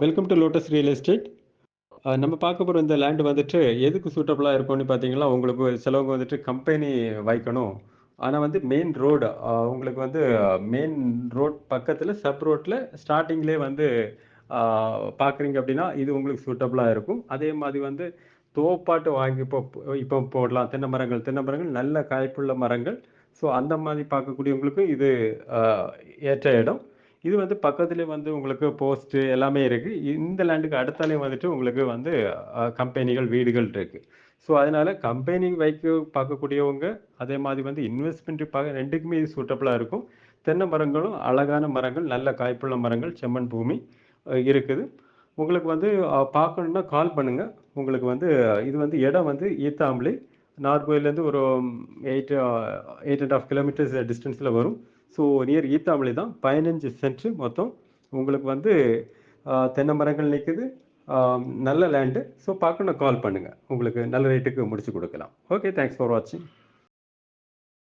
Welcome to Lotus real estate நம்ம பார்க்க போகிற இந்த லேண்ட் வந்துட்டு எதுக்கு சூட்டபுளாக இருக்கும்னு பார்த்தீங்கன்னா உங்களுக்கு சிலவங்க வந்துட்டு கம்பெனி வைக்கணும். ஆனால் வந்து மெயின் ரோடு உங்களுக்கு வந்து மெயின் ரோட் பக்கத்தில் சப் ரோட்டில் ஸ்டார்டிங்லேயே வந்து பார்க்குறீங்க அப்படின்னா இது உங்களுக்கு சூட்டபுளாக இருக்கும். அதே மாதிரி வந்து தோப்பாட்டு வாங்கி இப்போ இப்போ போடலாம். தென்னை மரங்கள் தென்னை மரங்கள் நல்ல காய்ப்புள்ள மரங்கள். ஸோ அந்த மாதிரி பார்க்கக்கூடியவங்களுக்கு இது ஏற்ற இடம். இது வந்து பக்கத்துலேயே வந்து உங்களுக்கு போஸ்ட்டு எல்லாமே இருக்குது இந்த லேண்டுக்கு அடுத்தாலே வந்துட்டு உங்களுக்கு வந்து கம்பெனிகள் வீடுகள் இருக்குது ஸோ அதனால கம்பெனி வைக்க பார்க்கக்கூடியவங்க அதே மாதிரி வந்து இன்வெஸ்ட்மெண்ட் பார்க்க ரெண்டுக்குமே இது சூட்டபுளாக இருக்கும். தென்னை மரங்களும் அழகான மரங்கள் நல்ல காய்ப்புள்ள மரங்கள் செம்மண் பூமி இருக்குது. உங்களுக்கு வந்து பார்க்கணுன்னா கால் பண்ணுங்கள் உங்களுக்கு வந்து இது வந்து இடம் வந்து ஈத்தாம்பளி நார்கோயிலேருந்து ஒரு eight eight and half kilometres டிஸ்டன்ஸில் வரும். ஸோ நியர் ஈத்தாமலி தான். பதினஞ்சு சென்ட் மொத்தம். உங்களுக்கு வந்து தென்னை மரங்கள் நிற்குது நல்ல லேண்டு ஸோ பார்க்கணும் கால் பண்ணுங்கள் உங்களுக்கு நல்ல ரேட்டுக்கு முடிச்சு கொடுக்கலாம். ஓகே தேங்க்ஸ் ஃபார் வாட்சிங்